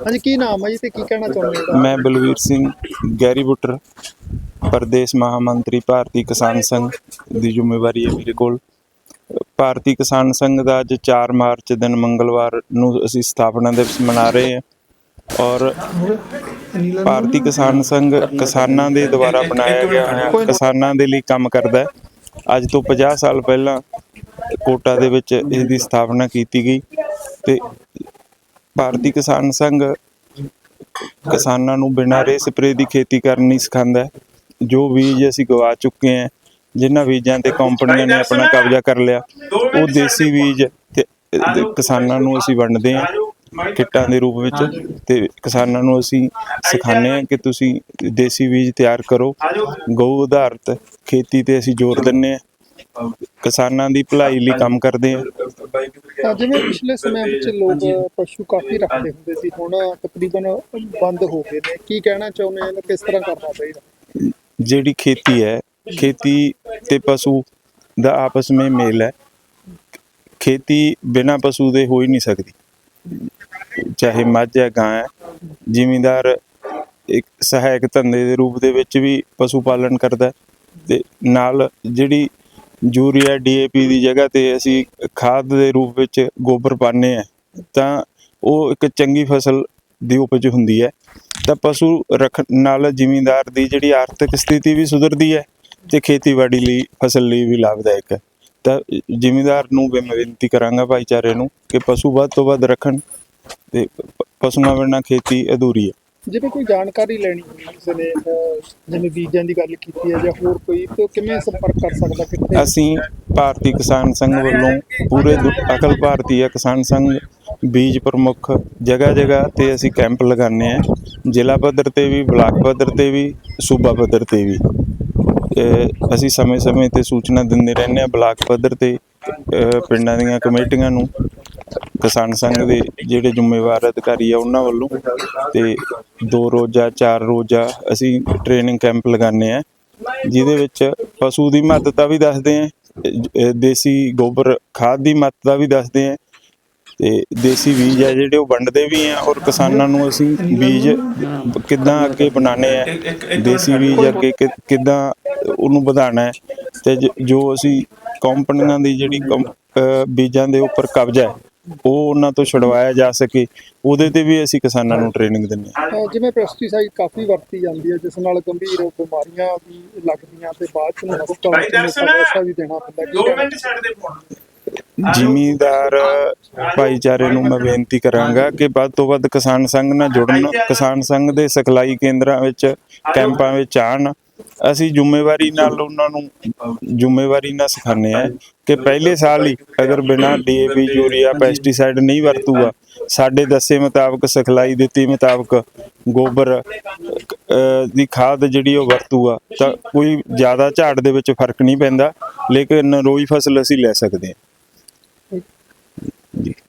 ਹਾਂਜੀ ਕੀ ਨਾਮ ਹੈ ਜੀ ਤੇ ਕੀ ਕਹਿਣਾ ਚਾਹੁੰਦੇ ਹੋ? ਮੈਂ ਬਲਵੀਰ ਸਿੰਘ ਗੈਰੀ ਬੁੱਟਰ ਪ੍ਰਦੇਸ਼ ਮਹਾਮੰਤਰੀ ਭਾਰਤੀ ਕਿਸਾਨ ਸੰਘ ਦੀ ਜ਼ਿੰਮੇਵਾਰੀ ਹੈ ਮੇਰੇ ਕੋਲ। ਭਾਰਤੀ ਕਿਸਾਨ ਸੰਘ ਦਾ ਅੱਜ 4 ਮਾਰਚ ਦਿਨ ਮੰਗਲਵਾਰ ਨੂੰ ਅਸੀਂ ਸਥਾਪਨਾ ਦਿਵਸ ਮਨਾ ਰਹੇ ਹਾਂ ਔਰ ਭਾਰਤੀ ਕਿਸਾਨ ਸੰਘ ਕਿਸਾਨਾਂ ਦੇ ਦੁਆਰਾ ਬਣਾਇਆ ਗਿਆ ਹੋਇਆ ਕਿਸਾਨਾਂ ਦੇ ਲਈ ਕੰਮ ਕਰਦਾ ਹੈ। ਅੱਜ ਤੋਂ 50 ਸਾਲ ਪਹਿਲਾਂ ਕੋਟਾ ਦੇ ਵਿੱਚ ਇਸ ਦੀ ਸਥਾਪਨਾ ਕੀਤੀ ਗਈ ਤੇ ਭਾਰਤੀ ਕਿਸਾਨ ਸੰਘ ਕਿਸਾਨਾਂ ਨੂੰ ਬਿਨਾਂ ਰੇ ਸਪਰੇ ਦੀ ਖੇਤੀ ਕਰਨੀ ਸਿਖਾਉਂਦਾ ਹੈ। ਜੋ ਬੀਜ ਅਸੀਂ ਗਵਾ ਚੁੱਕੇ ਹਾਂ ਜਿਨ੍ਹਾਂ ਬੀਜਾਂ ਤੇ ਕੰਪਨੀਆਂ ਨੇ ਆਪਣਾ ਕਬਜ਼ਾ ਕਰ ਲਿਆ ਉਹ ਦੇਸੀ ਬੀਜ ਤੇ ਕਿਸਾਨਾਂ ਨੂੰ ਅਸੀਂ ਵੰਡਦੇ ਹਾਂ ਕਿੱਟਾਂ ਦੇ ਰੂਪ ਵਿੱਚ ਤੇ ਕਿਸਾਨਾਂ ਨੂੰ ਅਸੀਂ ਸਿਖਾਉਂਦੇ ਹਾਂ ਕਿ ਤੁਸੀਂ ਦੇਸੀ ਬੀਜ ਤਿਆਰ ਕਰੋ। ਗਊ ਆਧਾਰਿਤ ਖੇਤੀ ਤੇ ਅਸੀਂ ਜ਼ੋਰ ਦਿੰਦੇ ਹਾਂ। ਕਿਸਾਨਾਂ ਦੀ ਭਲਾਈ ਲਈ ਕੰਮ ਕਰਦੇ ਹਾਂ ਤਾਂ ਜਿਵੇਂ ਪਿਛਲੇ ਸਮੇਂ ਵਿੱਚ ਲੋਕ ਪਸ਼ੂ ਕਾਫੀ ਰੱਖਦੇ ਹੁੰਦੇ ਸੀ ਹੁਣ ਤਕਰੀਬਨ ਬੰਦ ਹੋ ਗਏ ਨੇ। ਕੀ ਕਹਿਣਾ ਚਾਹੁੰਦੇ ਹੋ? ਕਿਸ ਤਰ੍ਹਾਂ ਕਰਨਾ ਚਾਹੀਦਾ? ਜਿਹੜੀ ਖੇਤੀ ਹੈ ਖੇਤੀ ਤੇ ਪਸ਼ੂ ਦਾ ਆਪਸ ਵਿੱਚ ਮੇਲ ਹੈ। ਖੇਤੀ ਬਿਨਾ ਪਸ਼ੂ ਦੇ ਹੋ ਹੀ ਨਹੀਂ ਸਕਦੀ। ਚਾਹੇ ਮੱਝ ਹੈ ਗਾਂ ਹੈ ਜ਼ਿਮੀਂਦਾਰ ਇੱਕ ਸਹਾਇਕ ਧੰਦੇ ਦੇ ਰੂਪ ਦੇ ਵਿੱਚ ਵੀ ਪਸ਼ੂ ਪਾਲਣ ਕਰਦਾ ਤੇ ਨਾਲ ਜਿਹੜੀ ਯੂਰੀਆ ਡੀਏਪੀ ਦੀ ਜਗ੍ਹਾ ਤੇ ਅਸੀਂ ਖਾਦ ਦੇ ਰੂਪ ਵਿੱਚ ਗੋਬਰ ਪਾਉਂਦੇ ਆ ਤਾਂ ਉਹ ਇੱਕ ਚੰਗੀ ਫਸਲ ਦੀ ਉਪਜ ਹੁੰਦੀ ਹੈ। ਤਾਂ ਪਸ਼ੂ ਰੱਖਣ ਨਾਲ ਜ਼ਿਮੀਂਦਾਰ ਦੀ ਜਿਹੜੀ ਆਰਥਿਕ ਸਥਿਤੀ ਵੀ ਸੁਧਰਦੀ ਹੈ ਤੇ ਖੇਤੀਬਾੜੀ ਲਈ, ਫਸਲ ਲਈ ਵੀ ਲਾਭਦਾਇਕ ਹੈ। ਤਾਂ ਜ਼ਿਮੀਂਦਾਰ ਨੂੰ ਵੀ ਮੈਂ ਬੇਨਤੀ ਕਰਾਂਗਾ ਭਾਈਚਾਰੇ ਨੂੰ ਕਿ ਪਸ਼ੂ ਵੱਧ ਤੋਂ ਵੱਧ ਰੱਖਣ ਤੇ ਪਸ਼ੂਆਂ ਬਿਨਾਂ ਖੇਤੀ ਅਧੂਰੀ ਹੈ। ਜਿਵੇਂ ਕੋਈ ਜਾਣਕਾਰੀ ਲੈਣੀ ਹੋਵੇ ਕਿਸੇ ਨੇ ਅਹ, ਜਿਵੇਂ ਬੀਜਾਂ ਦੀ ਗੱਲ ਕੀਤੀ ਹੈ ਜਾਂ ਹੋਰ ਕੋਈ ਤੇ ਉਹ ਕਿਵੇਂ ਸੰਪਰਕ ਕਰ ਸਕਦਾ ਕਿੱਥੇ? ਅਸੀਂ ਭਾਰਤੀ ਕਿਸਾਨ ਸੰਘ ਵੱਲੋਂ ਪੂਰੇ ਦੁ- ਅਖਿਲ ਭਾਰਤੀ ਕਿਸਾਨ ਸੰਘ ਬੀਜ ਪ੍ਰਮੁੱਖ ਜਗ੍ਹਾ ਜਗ੍ਹਾ ਤੇ ਅਸੀਂ ਕੈਂਪ ਲਗਾਉਂਦੇ ਆ ਜ਼ਿਲ੍ਹਾ ਪੱਧਰ ਤੇ ਵੀ ਬਲਾਕ ਪੱਧਰ ਤੇ ਵੀ ਸੂਬਾ ਪੱਧਰ ਤੇ ਵੀ। ਅਹ ਅਸੀਂ ਸਮੇਂ-ਸਮੇਂ ਤੇ ਸੂਚਨਾ ਦਿੰਦੇ ਰਹਿੰਦੇ ਆ ਬਲਾਕ ਪੱਧਰ ਤੇ ਅਹ ਪਿੰਡਾਂ ਦੀਆਂ ਕਮੇਟੀਆਂ ਨੂੰ। ਕਿਸਾਨ ਸੰਘ ਦੇ ਜਿਹੜੇ ਜ਼ਿੰਮੇਵਾਰ ਅਧਿਕਾਰੀ ਆ ਉਹਨਾਂ ਵੱਲੋਂ। ਤੇ ਦੋ ਰੋਜ਼ਾ ਚਾਰ ਰੋਜ਼ਾ ਅਸੀਂ ਟ੍ਰੇਨਿੰਗ ਕੈਂਪ ਲਗਾਉਂਦੇ ਆ ਜਿਹਦੇ ਵਿੱਚ ਪਸ਼ੂ ਦੀ ਮਹੱਤਤਾ ਵੀ ਦੱਸਦੇ ਆ ਦੇਸੀ ਗੋਬਰ ਖਾਦ ਦੀ ਮਹੱਤਤਾ ਵੀ ਦੱਸਦੇ ਆ ਤੇ ਦੇਸੀ ਬੀਜ ਆ ਜਿਹੜੇ ਉਹ ਵੰਡਦੇ ਵੀ ਆ ਔਰ ਕਿਸਾਨਾਂ ਨੂੰ ਅਸੀਂ ਬੀਜ ਕਿੱਦਾਂ ਅੱਗੇ ਬਣਾਉਣੇ ਆ, ਦੇਸੀ ਬੀਜ ਅੱਗੇ ਕਿ- ਕਿੱਦਾਂ ਉਹਨੂੰ ਵਧਾਉਣਾ ਹੈ। ਤੇ ਜੋ ਅਸੀਂ ਕੰਪਨੀਆਂ ਦੀ ਜਿਹੜੀ ਕੰਪ- ਬੀਜਾਂ ਦੇ ਉੱਪਰ ਕਬਜ਼ਾ ਹੈ ਉਹ ਉਹਨਾਂ ਤੋਂ ਛੁਡਵਾਇਆ ਜਾ ਸਕੇ ਉਹਦੇ ਤੇ ਵੀ ਅਸੀਂ ਕਿਸਾਨਾਂ ਨੂੰ ਟ੍ਰੇਨਿੰਗ ਦਿੰਦੇ ਹਾਂ। ਅਹ, ਜਿਵੇਂ ਪੈਸਟੀਸਾਈਡ ਕਾਫੀ ਵਰਤੀ ਜਾਂਦੀ ਹੈ ਜਿਸ ਨਾਲ ਗੰਭੀਰ ਬਿਮਾਰੀਆਂ ਵੀ ਲੱਗਦੀਆਂ ਤੇ ਬਾਅਦ ਚ ਨੂੰ ਹਸਪਤਾਲ ਚ ਨੂੰ ਪੈਸਾ ਵੀ ਦੇਣਾ ਪੈਂਦਾ ਕੀ ਕਹਿਣਾ? ਜ਼ਿਮੀਂਦਾਰ ਭਾਈਚਾਰੇ ਨੂੰ ਮੈਂ ਬੇਨਤੀ ਕਰਾਂਗਾ ਕਿ ਵੱਧ ਤੋਂ ਵੱਧ ਕਿਸਾਨ ਸੰਘ ਨਾਲ ਜੁੜਨ ਕਿਸਾਨ ਸੰਘ ਦੇ ਸਿਖਲਾਈ ਕੇਂਦਰਾਂ ਵਿੱਚ ਕੈਂਪਾਂ ਵਿੱਚ ਆਣ ਅਸੀਂ ਜ਼ਿੰਮੇਵਾਰੀ ਨਾਲ ਉਹਨਾਂ ਨੂੰ ਜ਼ਿੰਮੇਵਾਰੀ ਨਾਲ ਸਿਖਾਉਂਦੇ ਆ ਕਿ ਪਹਿਲੇ ਸਾਲ ਹੀ ਅਗਰ ਬਿਨਾਂ ਡੀਏਪੀ ਯੂਰੀਆ ਪੈਸਟੀਸਾਈਡ ਨਹੀਂ ਵਰਤੂਗਾ ਸਾਡੇ ਦੱਸੇ ਮੁਤਾਬਕ ਸਿਖਲਾਈ ਦਿੱਤੀ ਮੁਤਾਬਕ ਗੋਬਰ ਦੀ ਖਾਦ ਜਿਹੜੀ ਉਹ ਵਰਤੂਗਾ ਤਾਂ ਕੋਈ ਜ਼ਿਆਦਾ ਝਾੜ ਦੇ ਵਿੱਚ ਫ਼ਰਕ ਨਹੀਂ ਪੈਂਦਾ ਲੇਕਿਨ ਰੋਈ ਫਸਲ ਅਸੀਂ ਲੈ ਸਕਦੇ ਹਾਂ। ਜੀ।